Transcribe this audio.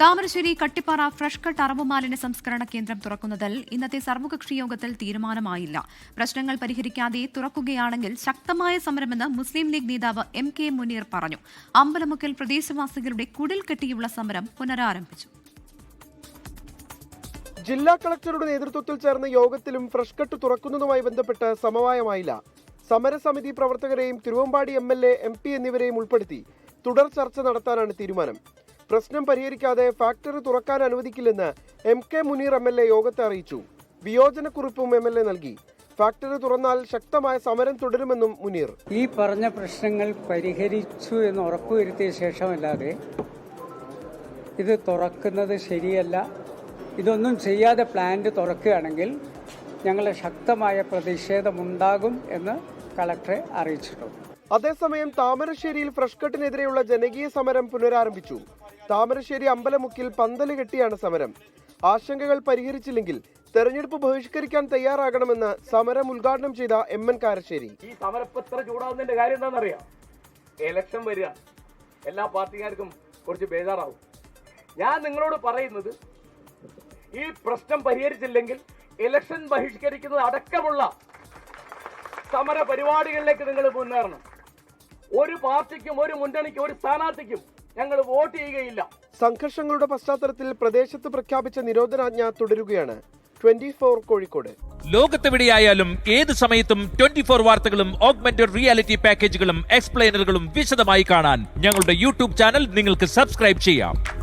Thamarassery Kattippara fresh cut അറവ് മാലിന്യ സംസ്കരണ കേന്ദ്രം തുറക്കുന്നതിൽ ഇന്നത്തെ സർവകക്ഷി യോഗത്തിൽ തീരുമാനമായില്ല. പ്രശ്നങ്ങൾ പരിഹരിക്കാതെ തുറക്കുകയാണെങ്കിൽ ശക്തമായ സമരമെന്ന് മുസ്ലിം ലീഗ് നേതാവ് എം കെ മുനീർ പറഞ്ഞു. അമ്പലമുക്കിൽ പ്രദേശവാസികളുടെ കുടിൽ കെട്ടിയുള്ള സമരം പുനരാരംഭിച്ചു. ജില്ലാ കളക്ടറുടെ നേതൃത്വത്തിൽ ചേർന്ന യോഗത്തിലും ഫ്രഷ് കട്ട് തുറക്കുന്നതുമായി ബന്ധപ്പെട്ട് സമവായമായില്ല. സമരസമിതി പ്രവർത്തകരെയും Thiruvambady M L A M P എന്നിവരെയും ഉൾപ്പെടുത്തി തുടർ ചർച്ച നടത്താനാണ് തീരുമാനം. പ്രശ്നം പരിഹരിക്കാതെ ഫാക്ടറി തുറക്കാൻ അനുവദിക്കില്ലെന്ന് M K Muneer M L A യോഗത്തെ അറിയിച്ചു. വിയോജനക്കുറിപ്പും എം എൽ എ നൽകി. ഫാക്ടറി തുറന്നാൽ ശക്തമായ സമരം തുടരുമെന്നും മുനീർ. ഈ പറഞ്ഞ പ്രശ്നങ്ങൾ പരിഹരിച്ചു എന്ന് ഉറപ്പുവരുത്തിയ ശേഷമല്ലാതെ ഇത് തുറക്കുന്നത് ശരിയല്ല. ഇതൊന്നും ചെയ്യാതെ പ്ലാന്റ് തുറക്കുകയാണെങ്കിൽ ഞങ്ങളെ ശക്തമായ പ്രതിഷേധമുണ്ടാകും എന്ന് കളക്ടറെ അറിയിച്ചിട്ടുണ്ട്. അതേസമയം താമരശ്ശേരിയിൽ ഫ്രഷ് കട്ടിനെതിരെയുള്ള ജനകീയ സമരം പുനരാരംഭിച്ചു. താമരശ്ശേരി അമ്പലമുക്കിൽ പന്തൽ കെട്ടിയാണ് സമരം. ആശങ്കകൾ പരിഹരിച്ചില്ലെങ്കിൽ തെരഞ്ഞെടുപ്പ് ബഹിഷ്കരിക്കാൻ തയ്യാറാകണമെന്ന് സമരം ഉദ്ഘാടനം ചെയ്ത എം എൻ കാരശ്ശേരി. ഈ സമരം ഇപ്പൊ ഇത്ര ചൂടാവുന്നതിന്റെ കാര്യം എന്താണെന്നറിയാം? എലക്ഷൻ വരിക. എല്ലാ പാർട്ടിക്കാർക്കും കുറച്ച് ബേജാറാവും. ഞാൻ നിങ്ങളോട് പറയുന്നത് ഈ പ്രശ്നം പരിഹരിച്ചില്ലെങ്കിൽ ഇലക്ഷൻ ബഹിഷ്കരിക്കുന്നത് അടക്കമുള്ള സമര പരിപാടികളിലേക്ക് നിങ്ങൾ മുന്നേറണം. ഒരു പാർട്ടിക്കും ഒരു മുന്നണിക്കും ഒരു സ്ഥാനാർത്ഥിക്കും ഞങ്ങൾ വോട്ട് ചെയ്യുകയില്ല. സംഘർഷങ്ങളുടെ പശ്ചാത്തലത്തിൽ പ്രദേശത്ത് പ്രഖ്യാപിച്ച നിരോധനാജ്ഞ തുടരുകയാണ്. Twenty four Kozhikode. ലോകത്തെവിടെയായാലും ഏത് സമയത്തും ട്വന്റി ഫോർ വാർത്തകളും ഓഗ്മെന്റഡ് റിയാലിറ്റി പാക്കേജുകളും എക്സ്പ്ലെയിനറുകളും വിശദമായി കാണാൻ ഞങ്ങളുടെ യൂട്യൂബ് ചാനൽ നിങ്ങൾക്ക് സബ്സ്ക്രൈബ് ചെയ്യാം.